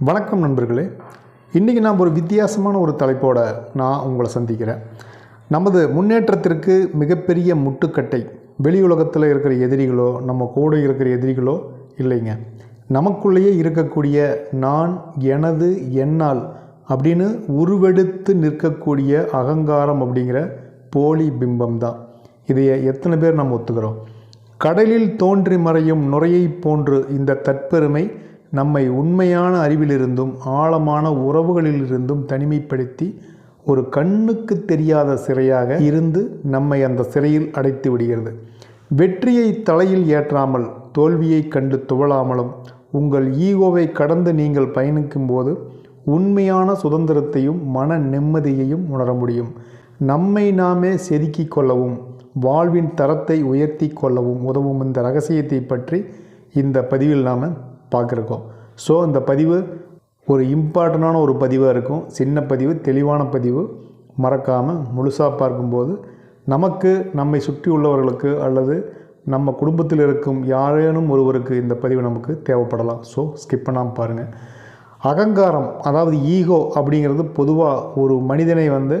வணக்கம் நண்பர்களே. இன்றைக்கி நாம் ஒரு வித்தியாசமான ஒரு தலைப்போட நான் உங்களை சந்திக்கிறேன். நமது முன்னேற்றத்திற்கு மிகப்பெரிய முட்டுக்கட்டை. வெளி உலகத்தில் இருக்கிற எதிரிகளோ நம்ம கூட இருக்கிற எதிரிகளோ இல்லைங்க. நமக்குள்ளேயே இருக்கக்கூடிய நான் எனது என்னால் அப்படின்னு உருவெடுத்து நிற்கக்கூடிய அகங்காரம் அப்படிங்கிற போலி பிம்பம் தான். இதைய எத்தனை பேர் நம்ம ஒத்துக்கிறோம்? கடலில் தோன்றி மறையும் நுரையைப் போன்று இந்த தற்பெருமை நம்மை உண்மையான அறிவிலிருந்தும் ஆழமான உறவுகளிலிருந்தும் தனிமைப்படுத்தி ஒரு கண்ணுக்கு தெரியாத சிறையாக இருந்து நம்மை அந்த சிறையில் அடைத்து விடுகிறது. வெற்றியை தலையில் ஏற்றாமல் தோல்வியை கண்டு துவளாமலும் உங்கள் ஈகோவை கடந்து நீங்கள் பயணிக்கும்போது உண்மையான சுதந்திரத்தையும் மன நிம்மதியையும் உணர முடியும். நம்மை நாமே செதுக்கிக் கொள்ளவும் வாழ்வின் தரத்தை உயர்த்தி கொள்ளவும் உதவும் இந்த ரகசியத்தை பற்றி இந்த பதிவில் நாம் பார்க்குறோம் ஸோ இந்த பதிவு ஒரு இம்பார்ட்டண்டான ஒரு பதிவாக இருக்கும். சின்ன பதிவு தெளிவான பதிவு. மறக்காமல் முழுசாக பார்க்கும்போது நமக்கு நம்மை சுற்றி உள்ளவர்களுக்கு அல்லது நம்ம குடும்பத்தில் இருக்கும் யாரேனும் ஒருவருக்கு இந்த பதிவு நமக்கு தேவைப்படலாம். ஸோ ஸ்கிப் பண்ணாமல் பாருங்கள் அகங்காரம் அதாவது ஈகோ அப்படிங்கிறது பொதுவாக ஒரு மனிதனை வந்து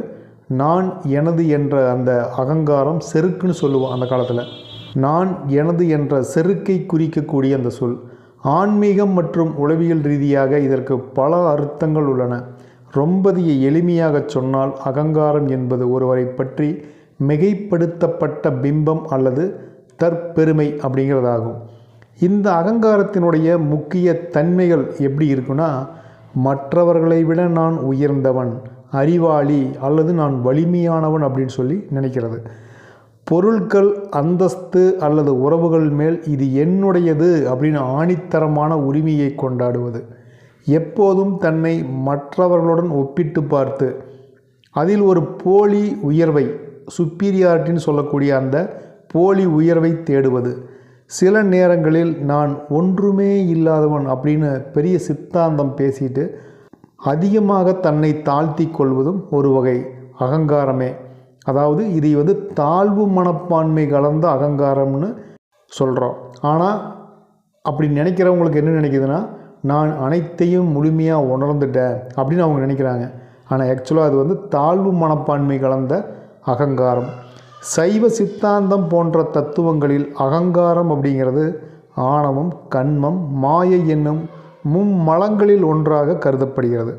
நான் எனது என்ற அந்த அகங்காரம் செருக்குன்னு சொல்லுவோம் அந்த காலத்தில். நான் எனது என்ற செருக்கை குறிக்கக்கூடிய அந்த சொல். ஆன்மீகம் மற்றும் உளவியல் ரீதியாக இதற்கு பல அர்த்தங்கள் உள்ளன. ரொம்பதிய எளிமையாக சொன்னால் அகங்காரம் என்பது ஒருவரை பற்றி மிகைப்படுத்தப்பட்ட பிம்பம் அல்லது தற்பெருமை அப்படிங்கிறதாகும். இந்த அகங்காரத்தினுடைய முக்கிய தன்மைகள் எப்படி இருக்குன்னா மற்றவர்களை விட நான் உயர்ந்தவன் அறிவாளி அல்லது நான் வலிமையானவன் அப்படின்னு சொல்லி நினைக்கிறது. பொருட்கள் அந்தஸ்து அல்லது உறவுகள் மேல் இது என்னுடையது அப்படின்னு ஆணித்தரமான உரிமையை கொண்டாடுவது. எப்போதும் தன்னை மற்றவர்களுடன் ஒப்பிட்டு பார்த்து அதில் ஒரு போலி உயர்வை சுப்பீரியாரிட்டின்னு சொல்லக்கூடிய அந்த போலி உயர்வை தேடுவது. சில நேரங்களில் நான் ஒன்றுமே இல்லாதவன் அப்படின்னு பெரிய சித்தாந்தம் பேசிட்டு அதிகமாக தன்னை தாழ்த்தி கொள்வதும் ஒரு வகை அகங்காரமே. அதாவது இதை வந்து தாழ்வு மனப்பான்மை கலந்த அகங்காரம்னு சொல்கிறோம் ஆனால் அப்படி நினைக்கிறவங்களுக்கு என்ன நினைக்குதுன்னா நான் அனைத்தையும் முழுமையாக உணர்ந்துட்டேன் அப்படின்னு அவங்க நினைக்கிறாங்க. ஆனால் ஆக்சுவலாக அது வந்து தாழ்வு மனப்பான்மை கலந்த அகங்காரம். சைவ சித்தாந்தம் போன்ற தத்துவங்களில் அகங்காரம் அப்படிங்கிறது ஆணவம் கண்மம் மாயை என்னும் மும்மலங்களில் ஒன்றாக கருதப்படுகிறது.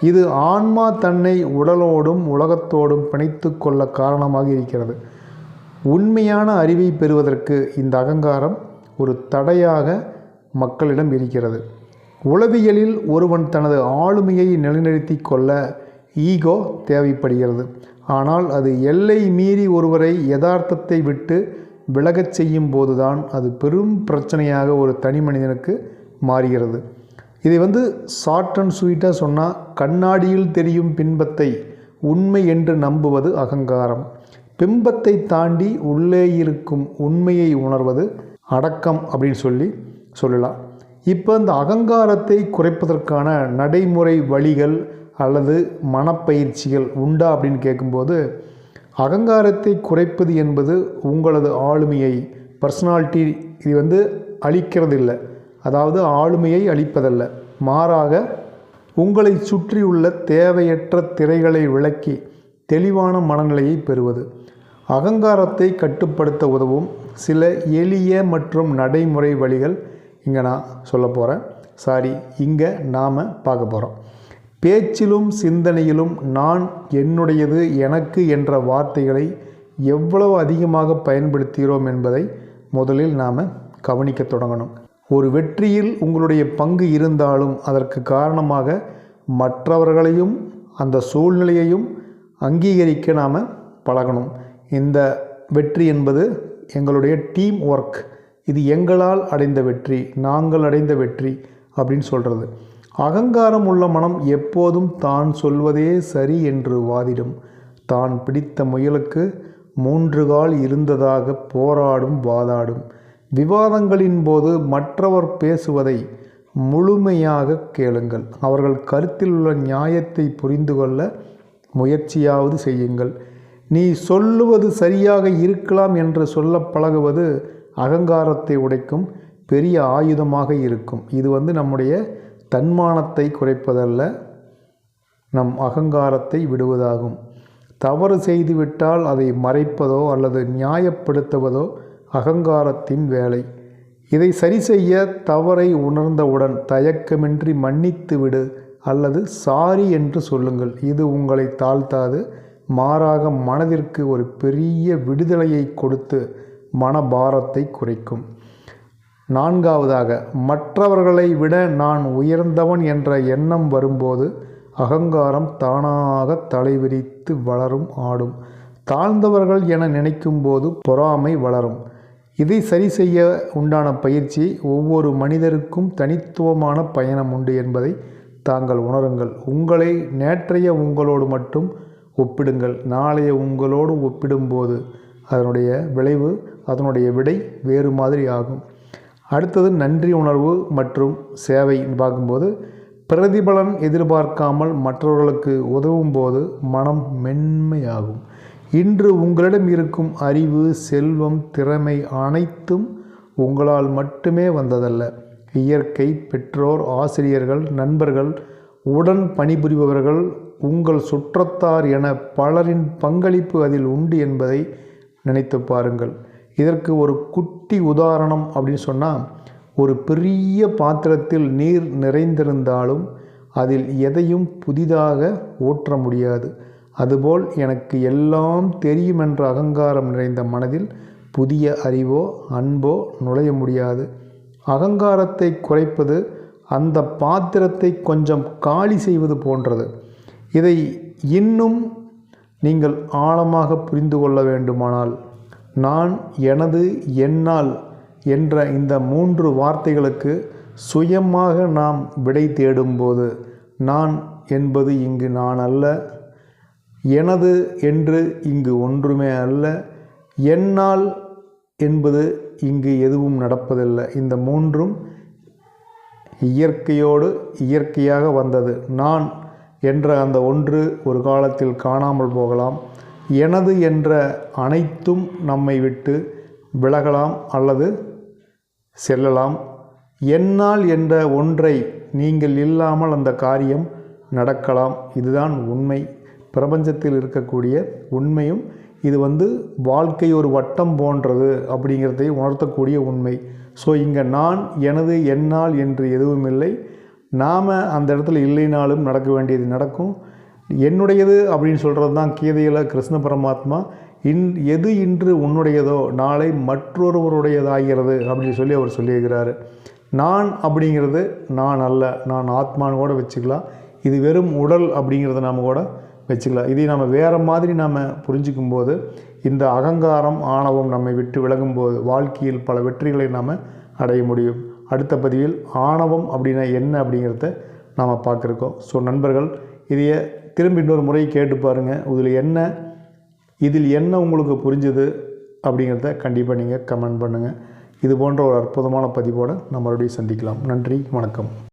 இது ஆன்மா தன்னை உடலோடும் உலகத்தோடும் பிணைத்து கொள்ள காரணமாக இருக்கிறது. உண்மையான அறிவை பெறுவதற்கு இந்த அகங்காரம் ஒரு தடையாக மக்களிடம் இருக்கிறது. உளவியலில் ஒருவன் தனது ஆளுமையை நிலைநிறுத்தி கொள்ள ஈகோ தேவைப்படுகிறது. ஆனால் அது எல்லை மீறி ஒருவரை யதார்த்தத்தை விட்டு விலகச் செய்யும் போதுதான் அது பெரும் பிரச்சனையாக ஒரு தனி மனிதனுக்கு மாறுகிறது. இதை வந்து ஷார்ட் அண்ட் ஸ்வீட்டாக சொன்னால் கண்ணாடியில் தெரியும் பின்பத்தை உண்மை என்று நம்புவது அகங்காரம். பிம்பத்தை தாண்டி உள்ளே இருக்கும் உண்மையை உணர்வது அடக்கம் அப்படின்னு சொல்லி சொல்லலாம். இப்போ இந்த அகங்காரத்தை குறைப்பதற்கான நடைமுறை வழிகள் அல்லது மனப்பயிற்சிகள் உண்டா அப்படின்னு கேட்கும்போது அகங்காரத்தை குறைப்பது என்பது உங்களது ஆளுமையை பர்சனாலிட்டி இது வந்து அழிக்கிறது இல்லை அதாவது ஆளுமையை அளிப்பதல்ல. மாறாக உங்களை சுற்றியுள்ள தேவையற்ற திரைகளை விளக்கி தெளிவான மனநிலையை பெறுவது. அகங்காரத்தை கட்டுப்படுத்த உதவும் சில எளிய மற்றும் நடைமுறை வழிகள் இங்கே நான் சொல்ல போகிறேன் சாரி இங்கே நாம் பார்க்க போகிறோம் பேச்சிலும் சிந்தனையிலும் நான் என்னுடையது எனக்கு என்ற வார்த்தைகளை எவ்வளவு அதிகமாக பயன்படுத்துகிறோம் என்பதை முதலில் நாம் கவனிக்க தொடங்கணும். ஒரு வெற்றியில் உங்களுடைய பங்கு இருந்தாலும் அதற்கு காரணமாக மற்றவர்களையும் அந்த சூழ்நிலையையும் அங்கீகரிக்க நாம் பழகணும். இந்த வெற்றி என்பது எங்களுடைய டீம் ஒர்க் இது எங்களால் அடைந்த வெற்றி நாங்கள் அடைந்த வெற்றி அப்படின்னு சொல்கிறது அகங்காரம் உள்ள மனம் எப்போதும் தான் சொல்வதே சரி என்று வாதிடும். தான் பிடித்த முயலுக்கு மூன்று கால் இருந்ததாக போராடும் வாதாடும். விவாதங்களின் போது மற்றவர் பேசுவதை முழுமையாக கேளுங்கள். அவர்கள் கருத்தில் உள்ள நியாயத்தை புரிந்து கொள்ள முயற்சியாவது செய்யுங்கள். நீ சொல்லுவது சரியாக இருக்கலாம் என்று சொல்ல பழகுவது அகங்காரத்தை உடைக்கும் பெரிய ஆயுதமாக இருக்கும். இது வந்து நம்முடைய தன்மானத்தை குறைப்பதல்ல நம் அகங்காரத்தை விடுவதாகும். தவறு செய்துவிட்டால் அதை மறைப்பதோ அல்லது நியாயப்படுத்துவதோ அகங்காரத்தின் வேலை. இதை சரி செய்ய தவறை உணர்ந்தவுடன் தயக்கமின்றி மன்னித்து விடு அல்லது சாரி என்று சொல்லுங்கள். இது உங்களை தாழ்த்தாது. மாறாக மனதிற்கு ஒரு பெரிய விடுதலையை கொடுத்து மனபாரத்தை குறைக்கும். நான்காவதாக மற்றவர்களை விட நான் உயர்ந்தவன் என்ற எண்ணம் வரும்போது அகங்காரம் தானாக தலைவிரித்து வளரும் ஆடும். தாழ்ந்தவர்கள் என நினைக்கும்போது பொறாமை வளரும். இதை சரி செய்ய உண்டான பயிற்சி ஒவ்வொரு மனிதருக்கும் தனித்துவமான பயணம் உண்டு என்பதை தாங்கள் உணருங்கள். உங்களை நேற்றைய உங்களோடு மட்டும் ஒப்பிடுங்கள். நாளைய உங்களோடு ஒப்பிடும்போது அதனுடைய விளைவு அதனுடைய விடை வேறு மாதிரி ஆகும். அடுத்தது நன்றி உணர்வு மற்றும் சேவை பார்க்கும்போது பிரதிபலன் எதிர்பார்க்காமல் மற்றவர்களுக்கு உதவும் போது மனம் மென்மையாகும். இன்று உங்களிடம் இருக்கும் அறிவு செல்வம் திறமை அனைத்தும் உங்களால் மட்டுமே வந்ததல்ல. இயற்கை பெற்றோர் ஆசிரியர்கள் நண்பர்கள் உடன் பணிபுரிபவர்கள் உங்கள் சுற்றத்தார் என பலரின் பங்களிப்பு அதில் உண்டு என்பதை நினைத்து பாருங்கள். இதற்கு ஒரு குட்டி உதாரணம் அப்படின்னு சொன்னால் ஒரு பெரிய பாத்திரத்தில் நீர் நிறைந்திருந்தாலும் அதில் எதையும் புதிதாக ஊற்ற முடியாது. அதுபோல் எனக்கு எல்லாம் தெரியும் என்ற அகங்காரம் நிறைந்த மனதில் புதிய அறிவோ அன்போ நுழைய முடியாது. அகங்காரத்தை குறைப்பது அந்த பாத்திரத்தை கொஞ்சம் காலி செய்வது போன்றது. இதை இன்னும் நீங்கள் ஆழமாக புரிந்து கொள்ள வேண்டுமானால் நான் எனது என்னால் என்ற இந்த மூன்று வார்த்தைகளுக்கு சுயமாக நாம் விடை தேடும்போது நான் என்பது இங்கு நான் அல்ல எனது என்று இங்கு ஒன்றுமே அல்ல. என்னால் என்பது இங்கு எதுவும் நடப்பதில்லை. இந்த மூன்றும் இயற்கையோடு இயற்கையாக வந்தது. நான் என்ற அந்த ஒன்று ஒரு காலத்தில் காணாமல் போகலாம். எனது என்ற அனைத்தும் நம்மை விட்டு விலகலாம் அல்லது செல்லலாம். என்னால் என்ற ஒன்றை நீங்கள் இல்லாமல் அந்த காரியம் நடக்கலாம். இதுதான் உண்மை. பிரபஞ்சத்தில் இருக்கக்கூடிய உண்மையும் இது வந்து வாழ்க்கை ஒரு வட்டம் போன்றது அப்படிங்கிறதை உணர்த்தக்கூடிய உண்மை. ஸோ இங்கே நான் எனது என்னால் என்று எதுவும் இல்லை. நாம் அந்த இடத்துல இல்லைனாலும் நடக்க வேண்டியது நடக்கும். என்னுடையது அப்படின்னு சொல்கிறது தான் கீதையில் கிருஷ்ண பரமாத்மா. இன் எது இன்று உன்னுடையதோ நாளை மற்றொருவருடையதாகிறது அப்படின்னு சொல்லி அவர் சொல்லியிருக்கிறாரு. நான் அப்படிங்கிறது நான் அல்ல நான் ஆத்மான்னு கூட வச்சுக்கலாம். இது வெறும் உடல் அப்படிங்கிறத நாம் கூட வச்சுக்கலாம் இதை நம்ம வேறு மாதிரி நாம் புரிஞ்சிக்கும் போது இந்த அகங்காரம் ஆணவம் நம்மை விட்டு விலகும்போது வாழ்க்கையில் பல வெற்றிகளை நாம் அடைய முடியும். அடுத்த பதிவில் ஆணவம் அப்படின்னா என்ன அப்படிங்கிறத நாம் பார்க்குறோம். ஸோ நண்பர்கள் இதைய திரும்பி இன்னொரு முறை கேட்டு பாருங்கள் இதில் என்ன இதில் என்ன உங்களுக்கு புரிஞ்சுது அப்படிங்கிறத கண்டிப்பாக நீங்கள் கமெண்ட் பண்ணுங்கள் இது போன்ற ஒரு அற்புதமான பதிவோடு நம்ம மறுபடியும் சந்திக்கலாம். நன்றி வணக்கம்.